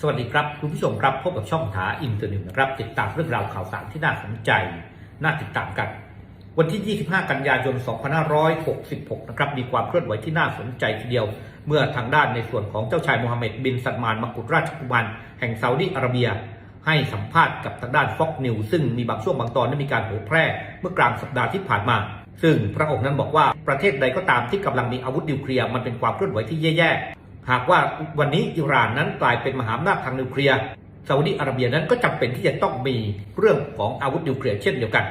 สวัสดีครับคุณผู้ชมครับพบกับช่องถาอินเตอร์เน็ตนะครับ ติดตามเรื่องราวข่าวสารที่น่าสนใจ น่าติดตามกัน วันที่ 25 กันยายน 2566 นะครับมีความเคลื่อนไหวที่น่าสนใจทีเดียว เมื่อทางด้านในส่วนของเจ้าชายโมฮัมหม็ดบินซัลมานมักกุฎราชกุมารแห่งซาอุดิอาระเบีย ให้สัมภาษณ์กับทางด้านฟ็อกนิวซึ่งมีบางช่วงบางตอนได้มีการเผยแพร่เมื่อกลางสัปดาห์ที่ผ่านมา ซึ่งพระองค์นั้นบอกว่าประเทศใดก็ตามที่กำลังมีอาวุธนิวเคลียร์มันเป็นความเคลื่อนไหวที่แย่ หากว่าวันนี้อิหร่านนั้นกลายเป็นมหาอำนาจทางนิวเคลียร์ซาอุดิอาระเบียนั้นก็จำเป็นที่จะต้องมีเรื่องของอาวุธนิวเคลียร์เช่นเดียวกัน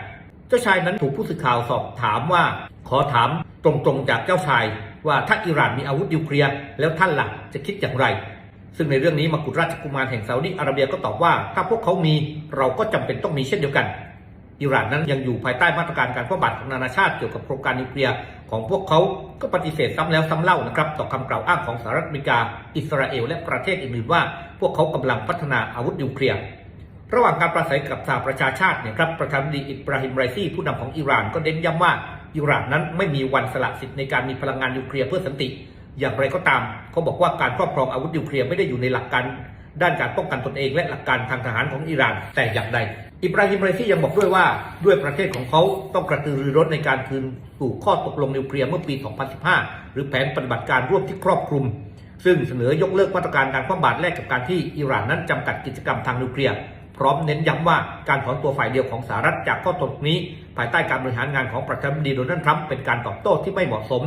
เจ้าชายนั้นถูกผู้สื่อข่าวสอบถามว่า ขอถามตรงๆจากเจ้าชาย ว่าถ้าอิหร่านมีอาวุธนิวเคลียร์แล้วท่านล่ะจะคิดอย่างไร ซึ่งในเรื่องนี้มกุฎราชกุมารแห่งซาอุดิอาระเบียก็ตอบว่า ถ้าพวกเขามีเราก็จำเป็นต้องมีเช่นเดียวกัน อิหร่านนั้นยังอยู่ภายใต้มาตรการการป้องกันของนานาชาติเกี่ยวกับโครงการนิวเคลียร์ของพวกเขาก็ปฏิเสธซ้ำแล้วซ้ำเล่านะครับต่อคำกล่าวอ้างของสหรัฐอเมริกา อิสราเอลและประเทศอื่นๆว่า พวกเขากำลังพัฒนาอาวุธนิวเคลียร์ระหว่างการปราศัยกับสหประชาชาติเนี่ยครับประธานาธิบดีอิบราฮิมไรซีผู้นำของอิหร่านก็เน้นย้ำว่าอิหร่านนั้นไม่มีวันสละสิทธิ์ในการมีพลังงานนิวเคลียร์เพื่อสันติ อย่างไรก็ตาม เขาบอกว่าการครอบครองอาวุธนิวเคลียร์ไม่ได้อยู่ในหลักการ ด้านการป้องกันตนเองและหลักการทางทหารของอิหร่านแต่อย่างใด อิบราฮิมไรซี่ยังบอกด้วยว่าด้วยประเทศของเขาต้องกระตือรือร้นในการคืนสู่ข้อตกลงนิวเคลียร์เมื่อปี 2015 หรือแผนปฏิบัติการร่วมที่ครอบคลุม ซึ่งเสนอยกเลิกมาตรการการคว่ำบาตรแลกกับการที่อิหร่านนั้นจำกัดกิจกรรมทางนิวเคลียร์พร้อมเน้นย้ำว่าการถอนตัวฝ่ายเดียวของสหรัฐจากข้อตกลงนี้ ภายใต้การบริหารงานของประธานาธิบดีโดนัลด์ทรัมป์เป็นการตอบโต้ที่ไม่เหมาะสม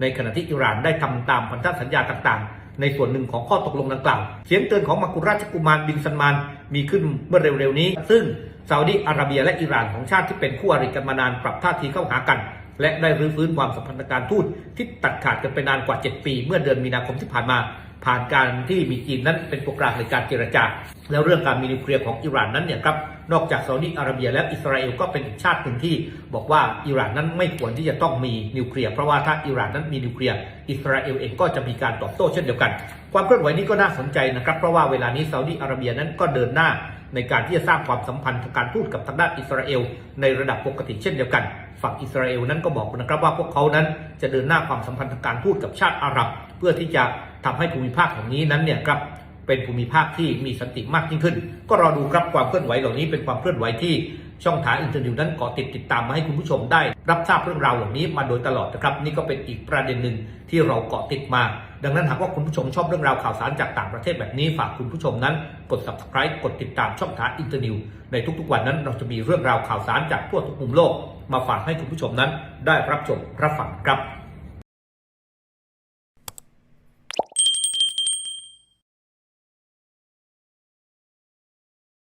ในขณะที่อิหร่านได้ทำตามพันธสัญญาต่างๆ ในส่วนหนึ่งของข้อตกลงดังกล่าว เสียงเตือนของมักุราชกุมารบินซัลมานมีขึ้นเมื่อเร็วๆนี้ ซึ่งซาอุดิอาระเบียและอิหร่านของชาติที่เป็นคู่อริกันมานานปรับท่าทีเข้าหากัน และได้รื้อฟื้นความสัมพันธ์การทูตที่ตัดขาดกันไปนานกว่า 7 ปี เมื่อเดือนมีนาคมที่ผ่านมา ผ่านการที่มีจีนนั้นเป็นตัวกลางในการเจรจา แล้วเรื่องการมีนิวเคลียร์ของอิหร่านนั้นเนี่ยครับ นอกจากซาอุดิอาระเบียและอิสราเอลก็เป็นอีกชาติหนึ่งที่บอกว่าอิหร่านนั้นไม่ควรที่จะต้องมีนิวเคลียร์เพราะว่าถ้าอิหร่านนั้นมีนิวเคลียร์อิสราเอลเองก็จะมีการตอบโต้เช่นเดียวกัน ความเคลื่อนไหวนี้ก็น่าสนใจนะครับเพราะว่าเวลานี้ซาอุดิอาระเบียนั้นก็เดินหน้าในการที่จะสร้างความสัมพันธ์ทางการทูตกับทางด้านอิสราเอลในระดับปกติเช่นเดียวกัน ฝั่งอิสราเอลนั้นก็บอกนะครับว่าพวกเขานั้นจะเดินหน้าความสัมพันธ์ทางการทูตกับชาติอาหรับ เพื่อที่จะทำให้ภูมิภาคแห่งนี้นั้นเนี่ยครับ เป็นภูมิภาคที่มีสันติมากยิ่งขึ้น ก็รอดูครับความเคลื่อนไหวเหล่านี้เป็นความเคลื่อนไหวที่ช่องทางอินเทอร์เน็ตนั้นเกาะติดติดตามมาให้คุณผู้ชมได้ รับทราบเรื่องราวเหล่านี้มาโดยตลอดนะครับ นี่ก็เป็นอีกประเด็นหนึ่งที่เราเกาะติดมา ดังนั้นหากว่าคุณผู้ชมชอบเรื่องราวข่าวสารจากต่างประเทศแบบนี้ฝากคุณผู้ชมนั้น กด subscribe กดติดตามช่องทางอินเตอร์นิวในทุกๆวันนั้น เราจะมีเรื่องราวข่าวสารจากทั่วทุกมุมโลก มาฝากให้คุณผู้ชมนั้น ได้รับชมรับฟังครับ